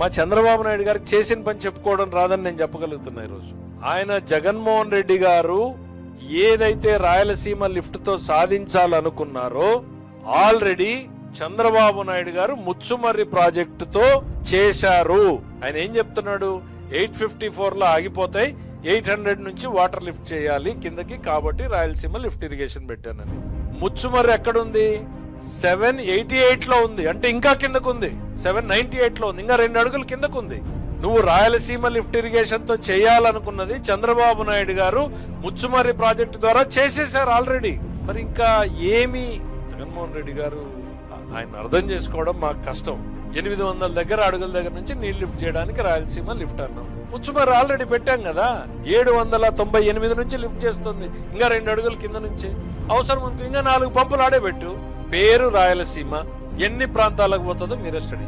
మా చంద్రబాబు నాయుడు గారికి చేసిన పని చెప్పుకోవడం రాదని నేను చెప్పగలుగుతున్నా ఈరోజు. ఆయన జగన్మోహన్ రెడ్డి గారు ఏదైతే రాయలసీమ లిఫ్ట్తో సాధించాలనుకున్నారో ఆల్రెడీ చంద్రబాబు నాయుడు గారు ముచ్చుమర్రి ప్రాజెక్టుతో చేశారు. ఆయన ఏం చెప్తున్నాడు? ఎయిట్ ఫిఫ్టీ ఫోర్లో ఆగిపోతాయి ఎయిట్ హండ్రెడ్ నుంచి వాటర్ లిఫ్ట్ చేయాలి కిందకి కాబట్టి రాయలసీమ లిఫ్ట్ ఇరిగేషన్ పెట్టానని. ముచ్చుమర్రి ఎక్కడుంది? సెవెన్ ఎయిటీ ఎయిట్లో ఉంది. అంటే ఇంకా కిందకు ఉంది సెవెన్ నైన్టీ ఎయిట్లో ఉంది. ఇంకా రెండు అడుగులు కిందకు ఉంది నువ్వు రాయలసీమ లిఫ్ట్ ఇరిగేషన్తో చేయాలనుకున్నది చంద్రబాబు నాయుడు గారు ముచ్చుమర్రి ప్రాజెక్టు ద్వారా చేసేసారు ఆల్రెడీ. మరి ఇంకా ఏమి జగన్మోహన్ రెడ్డి గారు ఆయన అర్థం చేసుకోవడం మాకు కష్టం. ఎనిమిది వందల దగ్గర అడుగుల దగ్గర నుంచి నీళ్ళు లిఫ్ట్ చేయడానికి రాయలసీమ లిఫ్ట్ అన్నాం. ముచ్చుమర్రి ఆల్రెడీ పెట్టాం కదా. ఏడు వందల తొంభై ఎనిమిది నుంచి లిఫ్ట్ చేస్తుంది. ఇంకా రెండు అడుగుల కింద నుంచి. అవసరం ఇంకా నాలుగు పంపులు ఆడే పెట్టు. పేరు రాయలసీమ ఎన్ని ప్రాంతాలకు పోతుందో మీరే స్టడీ